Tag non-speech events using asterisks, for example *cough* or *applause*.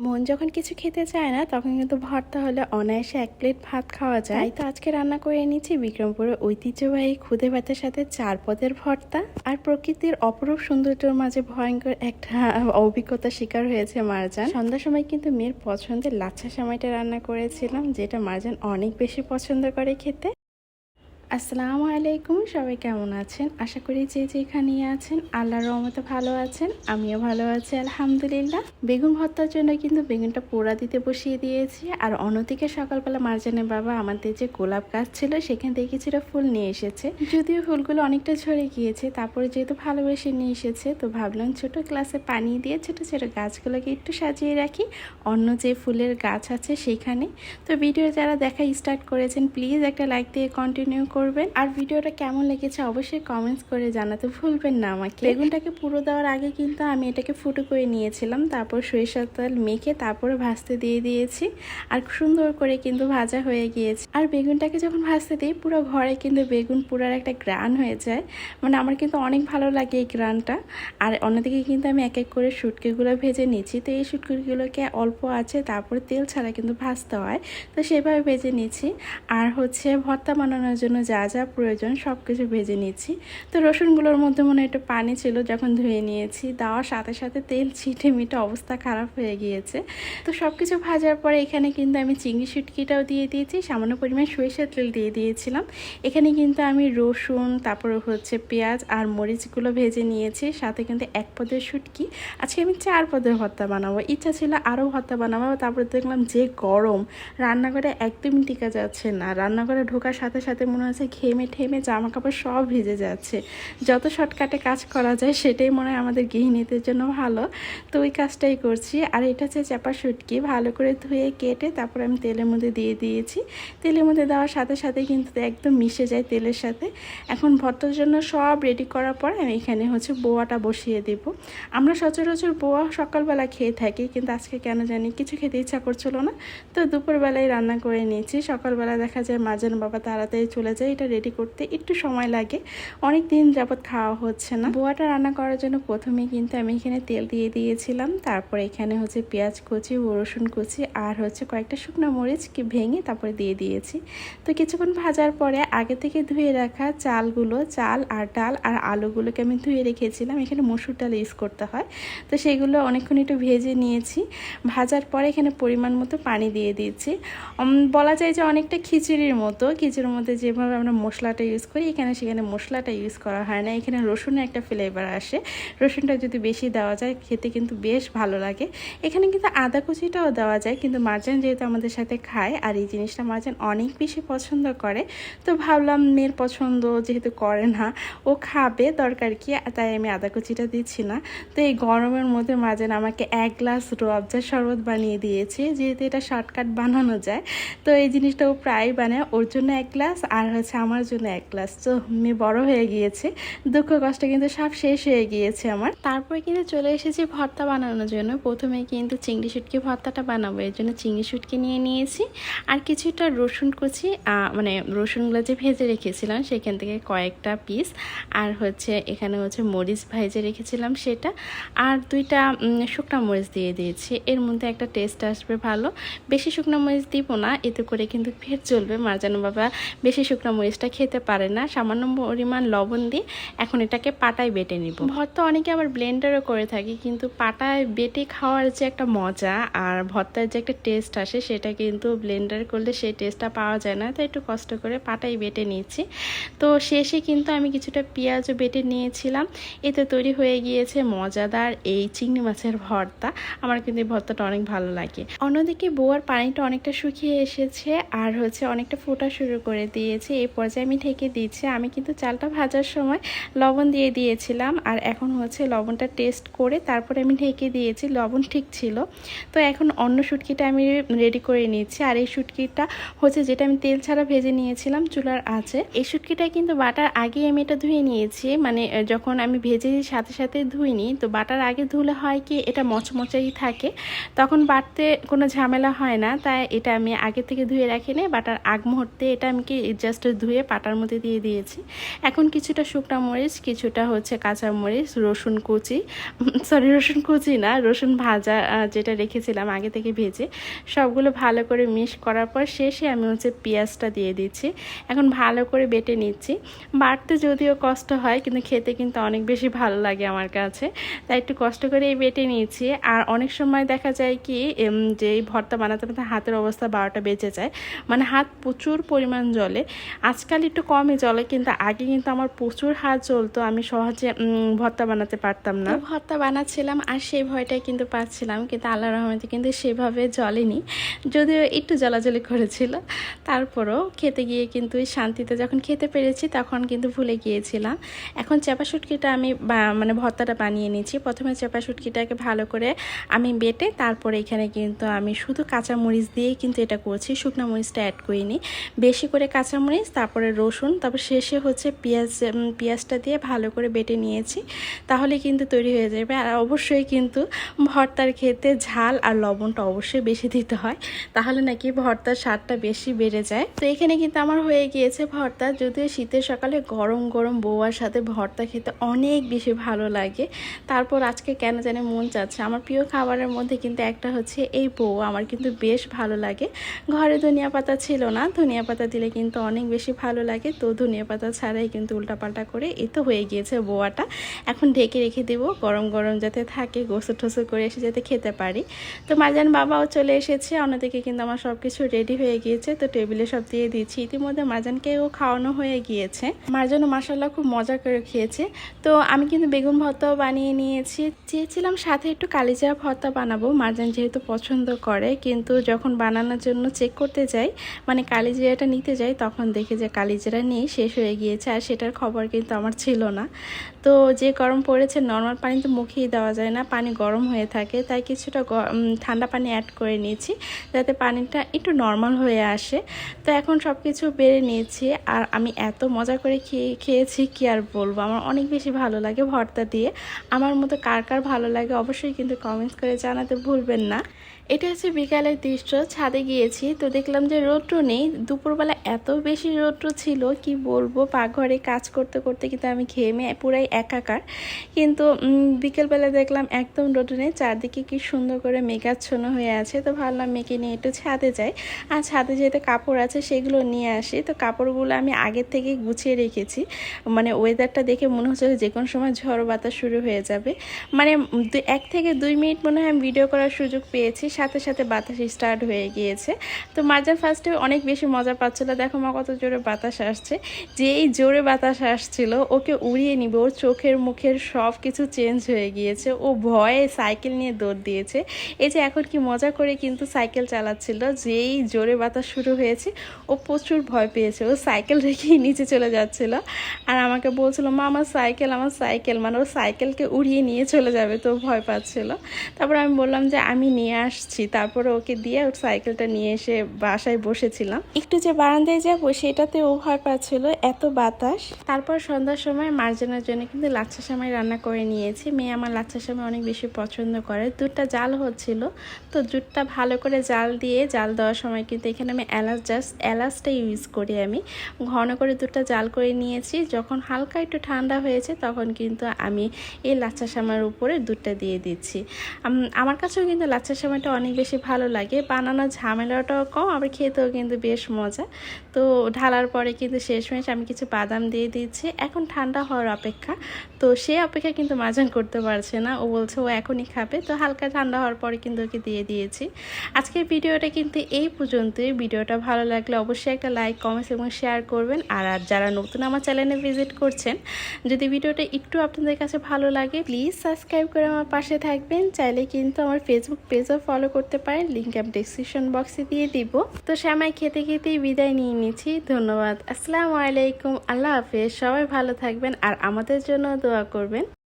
মন যখন কিছু খেতে চায় না, তখন কিন্তু ভর্তা হলে অনায়াসে এক প্লেট ভাত খাওয়া যায়। তো আজকে রান্না করে নিচ্ছি বিক্রমপুরের ঐতিহ্যবাহী খুদে ভাতের সাথে চার পদের ভর্তা। আর প্রকৃতির অপরূপ সৌন্দর্যের মাঝে ভয়ঙ্কর একটা অভিজ্ঞতা শিকার হয়েছে মারজান। সন্ধ্যার সময় কিন্তু মেয়ের পছন্দের লাচ্ছা সময়টা রান্না করেছিলাম, যেটা মারজান অনেক বেশি পছন্দ করে খেতে। আসসালামু আলাইকুম, সবাই কেমন আছেন? আশা করি যে যেখানেই আছেন, আল্লাহর রহমতে ভালো আছেন, আমিও ভালো আছি, আলহামদুলিল্লাহ। বেগুন ভর্তার জন্য কিন্তু বেগুনটা পোড়া দিতে বসিয়ে দিয়েছি, আর অন্যদিকে সকালবেলা মার্জানের বাবা আমাদের যে গোলাপ গাছ ছিল, সেখান থেকে কিছুটা ফুল নিয়ে এসেছে। যদিও ফুলগুলো অনেকটা ঝরে গিয়েছে, তারপরে যেহেতু ভালোবেসে নিয়ে এসেছে, তো ভাবলাম ছোট গ্লাসে পানি দিয়ে ছোট ছোট গাছগুলোকে একটু সাজিয়ে রাখি, অন্য যে ফুলের গাছ আছে সেইখানে তো ভিডিও যারা দেখা স্টার্ট করেছেন, প্লিজ একটা লাইক দিয়ে কন্টিনিউ করবেন। আর ভিডিওটা কেমন লেগেছে অবশ্যই কমেন্টস করে জানাতে ভুলবেন না আমাকে। বেগুনটাকে পুরো দেওয়ার আগে কিন্তু আমি এটাকে ফুটো করে নিয়েছিলাম, তারপর সরিষার তেল মেখে তারপরে ভাজতে দিয়ে দিয়েছি। আর সুন্দর করে কিন্তু ভাজা হয়ে গিয়েছে। আর বেগুনটাকে যখন ভাজতে দিই, পুরো ঘরে কিন্তু বেগুন পুরার একটা গ্রান হয়ে যায়। মানে আমার কিন্তু অনেক ভালো লাগে এই গ্রানটা আর অন্যদিকে কিন্তু আমি এক এক করে শুটকিগুলো ভেজে নিচ্ছি। তো এই শুটকিগুলোকে অল্প আছে, তারপরে তেল ছাড়া কিন্তু ভাজতে হয়। তো সেভাবে ভেজে নিচ্ছি। আর হচ্ছে ভর্তা বানানোর জন্য যা যা প্রয়োজন সব কিছু ভেজে নিচ্ছি। তো রসুনগুলোর মধ্যে মনে একটু পানি ছিল, যখন ধুয়ে নিয়েছি। দেওয়ার সাথে সাথে তেল, ছিটে মিটে অবস্থা খারাপ হয়ে গিয়েছে। তো সব কিছু ভাজার পরে এখানে কিন্তু আমি চিংড়ি শুটকিটাও দিয়ে দিয়েছি, সামান্য পরিমাণ সরিষার তেল দিয়ে দিয়েছিলাম। এখানে কিন্তু আমি রসুন, তারপর হচ্ছে পেঁয়াজ আর মরিচগুলো ভেজে নিয়েছি, সাথে কিন্তু এক পদের শুটকি। আজকে আমি চার পদের ভর্তা বানাবো। ইচ্ছা ছিল আরও ভর্তা বানাবো, তারপরে দেখলাম যে গরম, রান্নাঘরে একদমই টিকা যাচ্ছে না। রান্নাঘরে ঢোকার সাথে সাথে মনে হচ্ছে ঘেমে ঠেমে জামা কাপড় সব ভিজে যাচ্ছে। যত শর্টকাটে কাজ করা যায়, সেটাই মনে হয় আমাদের গৃহিণীদের জন্য ভালো। তো ওই কাজটাই করছি। আর এটা হচ্ছে চাপা শুটকি। ভালো করে ধুয়ে কেটে তারপর আমি তেলের মধ্যে দিয়ে দিয়েছি। তেলের মধ্যে দেওয়ার সাথে সাথে কিন্তু একদম মিশে যায় তেলের সাথে। এখন ভর্তার জন্য সব রেডি করার পর আমি এখানে হচ্ছে বোয়াটা বসিয়ে দেব। আমরা সচরাচর বোয়া সকালবেলা খেয়ে থাকি, কিন্তু আজকে কেন জানি কিছু খেতে ইচ্ছা করছিল না। তো দুপুরবেলায় রান্না করে নিয়েছি। সকালবেলা দেখা যায় মাজন বাবা তাড়াতাড়ি চলে যায় এটা রেডি করতে একটু সময় লাগে। অনেক দিন যাবৎ খাওয়া হচ্ছে না। বোয়াটা রান্না করার জন্য প্রথমে কিন্তু আমি এখানে তেল দিয়ে দিয়েছিলাম। তারপরে এখানে হচ্ছে পেঁয়াজ কুচি, রসুন কুচি আর হচ্ছে কয়েকটা শুকনো মরিচ কি ভেঙে তারপরে দিয়ে দিয়েছি। তো কিছুক্ষণ ভাজার পরে আগে থেকে ধুয়ে রাখা চালগুলো, চাল আর ডাল আর আলুগুলোকে আমি ধুয়ে রেখেছিলাম। এখানে মসুর ডাল ইউজ করতে হয়। তো সেগুলো অনেকক্ষণ একটু ভেজে নিয়েছি। ভাজার পরে এখানে পরিমাণ মতো পানি দিয়ে দিয়েছি। বলা যায় যে অনেকটা খিচুড়ির মতো। খিচুড়ির মধ্যে যেভাবে আমরা মশলাটা ইউজ করি, এখানে সেখানে মশলাটা ইউজ করা হয় না। এখানে রসুনের একটা ফ্লেভার আসে। রসুনটা যদি বেশি দেওয়া যায়, খেতে কিন্তু বেশ ভালো লাগে। এখানে কিন্তু আদা কুচিটাও দেওয়া যায়, কিন্তু মার্জান যেহেতু আমাদের সাথে খায় আর এই জিনিসটা মার্জান অনেক বেশি পছন্দ করে, তো ভাবলাম মেয়ের পছন্দ যেহেতু করে না, ও খাবে দরকার কি, তাই আমি আদা কুচিটা দিচ্ছি না। তো এই গরমের মধ্যে মার্জান আমাকে এক গ্লাস রোয়াবজার শরবত বানিয়ে দিয়েছে, যেহেতু এটা শর্টকাট বানানো যায়। তো এই জিনিসটা ও প্রায় বানায়, ওর জন্য এক গ্লাস আর হচ্ছে আমার জন্য এক গ্লাস। তো মেয়ে বড় হয়ে গিয়েছে। দুঃখ কষ্ট কিন্তু সব শেষ হয়ে গিয়েছে আমার। তারপরে কিন্তু চলে এসেছি ভর্তা বানানোর জন্য। প্রথমে কিন্তু চিংড়ি শুটকি ভর্তাটা বানাবো। এর জন্য চিংড়ি শুটকি নিয়ে নিয়েছি। আর কিছুটা রসুন কুচি মানে রসুনগুলো যে ভেজে রেখেছিলাম, সেখান থেকে কয়েকটা পিস আর হচ্ছে এখানে হচ্ছে মরিচ ভেজে রেখেছিলাম সেটা। আর দুইটা শুকনো মরিচ দিয়ে দিয়েছি। এর মধ্যে একটা টেস্ট আসবে ভালো। বেশি শুকনো মরিচ দিব না। এতে করে কিন্তু ফের চলবে। মার্জানো বাবা, বেশি শুকনো মরিচটা খেতে পারে না, সামান্য পরিমাণ লবণ দিয়ে এখন এটাকে পাটায় বেটে নিব। ভর্তা অনেকে আবার ব্লেন্ডারও করে থাকি, কিন্তু পাটায় বেটে খাওয়ার যে একটা মজা আর ভর্তার যে একটা টেস্ট আসে, সেটা কিন্তু ব্লেন্ডার করলে সেই টেস্টটা পাওয়া যায় না তো একটু কষ্ট করে পাটাই বেটে নিয়েছি। তো শেষে কিন্তু আমি কিছুটা পেঁয়াজও বেটে নিয়েছিলাম, এতে তৈরি হয়ে গিয়েছে মজাদার এই চিংড়ি মাছের ভর্তা। আমার কিন্তু এই ভর্তাটা অনেক ভালো লাগে। অন্যদিকে বোয়ার পানিটা অনেকটা শুকিয়ে এসেছে, আর হচ্ছে অনেকটা ফোটা শুরু করে দিয়েছে এই পর্যায়ে আমি ঢেকে দিয়েছি। আমি কিন্তু চালটা ভাজার সময় লবণ দিয়ে দিয়েছিলাম আর এখন হচ্ছে লবণটা টেস্ট করে তারপরে আমি ঢেকে দিয়েছি। লবণ ঠিক ছিল। তো এখন অন্য শুটকিটা আমি রেডি করে নিয়েছি আর এই শুটকিটা হচ্ছে যেটা আমি তেল ছাড়া ভেজে নিয়েছিলাম চুলার আছে এই শুটকিটা কিন্তু বাটার আগে আমি এটা ধুয়ে নিয়েছি। মানে যখন আমি ভেজে সাথে সাথে ধুইনি, তো বাটার আগে ধুলে হয় কি, এটা মচমচাই থাকে। তখন বাটতে কোনো ঝামেলা হয় না। তাই এটা আমি আগে থেকে ধুয়ে রাখিনি। বাটার আগ মুহূর্তে এটা আমি কি জাস্ট ধুয়ে পাটার মধ্যে দিয়ে দিয়েছি। এখন কিছুটা শুকনা মরিচ, কিছুটা হচ্ছে কাঁচা মরিচ, রসুন কুচি। *laughs* সরি রসুন কুচি না, রসুন ভাজা যেটা রেখেছিলাম আগে থেকে ভেজে। সবগুলো ভালো করে মিক্স করার পর শেষে আমি হচ্ছে পেঁয়াজটা দিয়ে দিচ্ছি। এখন ভালো করে বেটে নিচ্ছি। বাটতে যদিও কষ্ট হয়, কিন্তু খেতে কিন্তু অনেক বেশি ভালো লাগে আমার কাছে। তাই একটু কষ্ট করে এই বেটে নিয়েছি আর অনেক সময় দেখা যায় কি যে এই ভর্তা বানাতে বানাতে হাতের অবস্থা বারোটা বেঁচে যায়। মানে হাত প্রচুর পরিমাণ জলে আজকাল একটু কমই জলে কিন্তু আগে কিন্তু আমার প্রচুর হাত চলতো আমি সহজে ভর্তা বানাতে পারতাম না। ভর্তা বানাচ্ছিলাম আর সেই ভয়টাই কিন্তু পাচ্ছিলাম, কিন্তু আল্লাহ রহমতে কিন্তু সেভাবে জলেনি যদিও একটু জ্বলাজ্বলি করেছিল, তারপরও খেতে গিয়ে কিন্তু শান্তিতে যখন খেতে পেরেছি, তখন কিন্তু ভুলে গিয়েছিলাম। এখন চাপা শুটকিটা আমি মানে ভর্তাটা বানিয়ে নিচ্ছি প্রথমে চাপা শুটকিটাকে ভালো করে আমি বেটে, তারপরে এখানে কিন্তু আমি শুধু কাঁচামরিচ দিয়েই কিন্তু এটা করছি, শুকনো মরিচটা অ্যাড করিনি। বেশি করে কাঁচা মরিচ তারপরে রসুন, তারপর শেষে হচ্ছে পেঁয়াজ পেঁয়াজটা দিয়ে ভালো করে বেটে নিয়েছি, তাহলে কিন্তু তৈরি হয়ে যাবে। আর অবশ্যই কিন্তু ভর্তার খেতে ঝাল আর লবণটা অবশ্যই বেশি দিতে হয়, তাহলে নাকি ভর্তার স্বাদটা বেশি বেড়ে যায়। তো এখানে কিন্তু আমার হয়ে গিয়েছে ভর্তা, যদিও শীতের সকালে গরম গরম বৌয়ার সাথে ভর্তা খেতে অনেক বেশি ভালো লাগে। তারপর আজকে কেন জানি মন চাচ্ছে, আমার প্রিয় খাবারের মধ্যে কিন্তু একটা হচ্ছে এই বউ আমার কিন্তু বেশ ভালো লাগে। ঘরে ধনিয়া পাতা ছিল না, ধনিয়া পাতা দিলে কিন্তু অনেক বেশি ভালো লাগে। তো ধনিয়া পাতা ছাড়াই কিন্তু উল্টাপাল্টা করে এ তো হয়ে গিয়েছে বোয়াটা। এখন ঢেকে রেখে দেবো, গরম গরম যাতে থাকে, গোসল টোসল করে এসে যাতে খেতে পারি। তো মারজান বাবাও চলে এসেছে, অন্যদিকে কিন্তু আমার সব কিছু রেডি হয়ে গিয়েছে। তো টেবিলে সব দিয়ে দিচ্ছি। ইতিমধ্যে মাজানকেও খাওয়ানো হয়ে গিয়েছে। মারজানও মাসাল্লাহ খুব মজা করে খেয়েছে। তো আমি কিন্তু বেগুন ভর্তাও বানিয়ে নিয়েছি। চেয়েছিলাম সাথে একটু কালিজিরা ভর্তা বানাবো মারজান যেহেতু পছন্দ করে। কিন্তু যখন বানানোর জন্য চেক করতে যাই মানে কালিজিরাটা নিতে যাই, তখন দেখি যে কালিজিরা নেই শেষ হয়ে গিয়েছে আর সেটার খবর কিন্তু আমার ছিল না। তো যে গরম পড়েছে নর্মাল পানি তো মুখেই দেওয়া যায় না, পানি গরম হয়ে থাকে, তাই কিছুটা ঠান্ডা পানি অ্যাড করে নিয়েছি যাতে পানিটা একটু নর্মাল হয়ে আসে। তো এখন সব কিছু বেড়ে নিয়েছি আর আমি এত মজা করে খেয়ে, খেয়েছি, কি আর বলব? আমার অনেক বেশি ভালো লাগে ভর্তা দিয়ে। আমার মতো কার কার ভালো লাগে অবশ্যই কিন্তু কমেন্টস করে জানাতে ভুলবেন না। এটা হচ্ছে বিকালের দৃশ্য, ছাদে গিয়েছি তো দেখলাম যে রৌদ্র নেই। দুপুরবেলা এত বেশি রৌদ্র ছিল, কি বলব? পাকঘরে কাজ করতে করতে কিন্তু আমি ঘেমে পুরাই একাকার। কিন্তু বিকেলবেলা দেখলাম একদম রৌদ্র নেই, চারদিকে কি সুন্দর করে মেঘাচ্ছন্ন হয়ে আছে। তো ভাবলাম মেঘে নিয়ে একটু ছাদে যাই। আর ছাদে যেহেতু কাপড় আছে, সেগুলো নিয়ে আসি। তো কাপড়গুলো আমি আগের থেকেই গুছিয়ে রেখেছি। মানে ওয়েদারটা দেখে মনে হচ্ছে যে কোনো সময় ঝড় বাতাস শুরু হয়ে যাবে। মানে এক থেকে দুই মিনিট মনে হয় আমি ভিডিও করার সুযোগ পেয়েছি। সাথে সাথে বাতাস স্টার্ট হয়ে গিয়েছে। তো মার্জান ফার্স্টে অনেক বেশি মজা পাচ্ছিল। দেখো মা কত জোরে বাতাস আসছে। যেই জোরে বাতাস আসছিল, ওকে উড়িয়ে নিবে। ওর চোখের মুখের সব কিছু চেঞ্জ হয়ে গিয়েছে। ও ভয়ে সাইকেল নিয়ে দৌড় দিয়েছে। এই যে এখন কি মজা করে কিন্তু সাইকেল চালাচ্ছিল। যেই জোরে বাতাস শুরু হয়েছে, ও প্রচুর ভয় পেয়েছে। ও সাইকেল রেখেই নিচে চলে যাচ্ছিল। আর আমাকে বলছিল, মা, আমার সাইকেল আমার সাইকেল মানে ও সাইকেলকে উড়িয়ে নিয়ে চলে যাবে, তো ভয় পাচ্ছিল। তারপর আমি বললাম যে, আমি নিয়ে আসছি। তারপরে ওকে দিয়ে ওর সাইকেলটা নিয়ে এসে বাসায় বসেছিলাম। একটু যে বারান্দায় যাব সেটাতে ও ভয় পাচ্ছিল এত বাতাস। তারপর সন্ধ্যার সময় মার্জনের জন্য কিন্তু লাচ্ছা সামাই রান্না করে নিয়েছি। মেয়ে আমার লাচ্ছা সামাই অনেক বেশি পছন্দ করে। দুধটা জাল হচ্ছিল তো দুধটা ভালো করে জাল দিয়ে জাল দেওয়ার সময় কিন্তু এখানে আমি এলাচ জাস্ট এলাচটা ইউজ করি আমি। ঘন করে দুধটা জাল করে নিয়েছি। যখন হালকা একটু ঠান্ডা হয়েছে তখন কিন্তু আমি এই লাচ্ছা সামার উপরে দুধটা দিয়ে দিচ্ছি। আমার কাছেও কিন্তু লাচ্ছা সামাইটা অনেক বেশি ভালো লাগে। বানানোর ঝামেলাটাও কম, আবার খেতেও কিন্তু বেশ মজা। তো ঢালার পরে কিন্তু শেষমেশ আমি কিছু বাদাম দিয়ে দিচ্ছি। এখন ঠান্ডা হওয়ার অপেক্ষা। তো সে অপেক্ষা কিন্তু মাজান করতে পারছে না। ও বলছে ও এখনই খাবে। তো হালকা ঠান্ডা হওয়ার পরে কিন্তু ওকে দিয়ে দিয়েছি। আজকের ভিডিওটা কিন্তু এই পর্যন্তই। ভিডিওটা ভালো লাগলে অবশ্যই একটা লাইক কমেন্টস এবং শেয়ার করবেন। আর আর যারা নতুন আমার চ্যানেলে ভিজিট করছেন, যদি ভিডিওটা একটু আপনাদের কাছে ভালো লাগে প্লিজ সাবস্ক্রাইব করে আমার পাশে থাকবেন। চাইলে কিন্তু আমার ফেসবুক পেজও ফলো করতে পারেন লিঙ্ক আমি ডিসক্রিপশন বক্সে দিয়ে দিব। তো শ্যামাই, খেতে খেতেই বিদায় নিয়ে নিচ্ছি। ধন্যবাদ। আসসালামু আলাইকুম। আল্লাহ হাফেজ। সবাই ভালো থাকবেন আর আমাদের জন্য দোয়া করবেন।